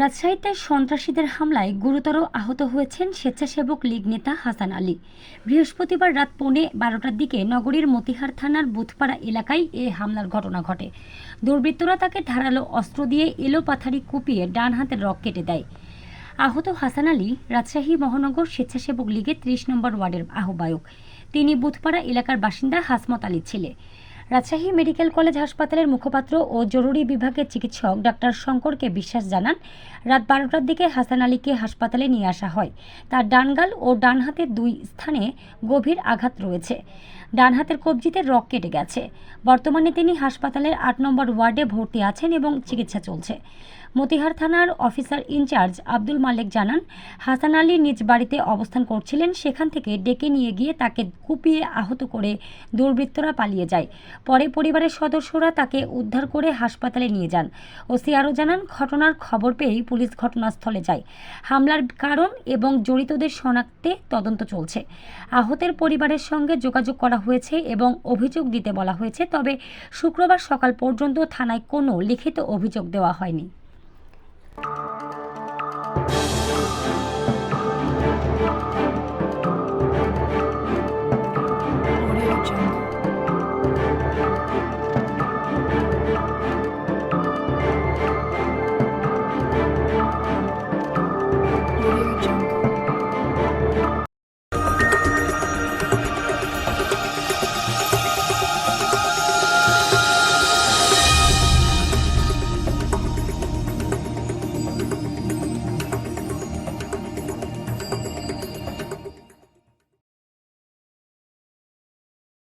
রাজশাহীতে সন্ত্রাসীদের হামলায় গুরুতর আহত হয়েছেন স্বেচ্ছাসেবক লীগ নেতা হাসান আলী। বৃহস্পতিবার রাত পৌনে বারোটার দিকে নগরীর মতিহার থানার বুথপাড়া এলাকায় এ হামলার ঘটনা ঘটে। দুর্বৃত্তরা তাকে ধারালো অস্ত্র দিয়ে এলো পাথারি কুপিয়ে ডান হাতের রক কেটে দেয়। আহত হাসান আলী রাজশাহী মহানগর স্বেচ্ছাসেবক লীগের ত্রিশ নম্বর ওয়ার্ডের আহ্বায়ক। তিনি বুথপাড়া এলাকার বাসিন্দা হাসমত আলীর ছেলে। রাজশাহী মেডিকেল কলেজ হাসপাতালের মুখপাত্র ও জরুরি বিভাগের চিকিৎসক ডাক্তার শঙ্করকে বিশ্বাস জানান, রাত বারোটার দিকে হাসান আলীকে হাসপাতালে নিয়ে আসা হয়। তার ডানগাল ও ডান হাতের দুই স্থানে গভীর আঘাত রয়েছে। ডান হাতের কবজিতে রক কেটে গেছে। বর্তমানে তিনি হাসপাতালের আট নম্বর ওয়ার্ডে ভর্তি আছেন এবং চিকিৎসা চলছে। মতিহার থানার অফিসার ইনচার্জ আব্দুল মালেক জানান, হাসান আলী নিজ বাড়িতে অবস্থান করছিলেন, সেখান থেকে ডেকে নিয়ে গিয়ে তাকে কুপিয়ে আহত করে দুর্বৃত্তরা পালিয়ে যায়। পরে পরিবারের সদস্যরা তাকে উদ্ধার করে হাসপাতালে নিয়ে যান। ওসি আরও জানান, ঘটনার খবর পেয়েই পুলিশ ঘটনাস্থলে যায়। হামলার কারণ এবং জড়িতদের শনাক্তে তদন্ত চলছে। আহতের পরিবারের সঙ্গে যোগাযোগ করা হয়েছে এবং অভিযোগ দিতে বলা হয়েছে, তবে শুক্রবার সকাল পর্যন্ত থানায় কোনো লিখিত অভিযোগ দেওয়া হয়নি। Audio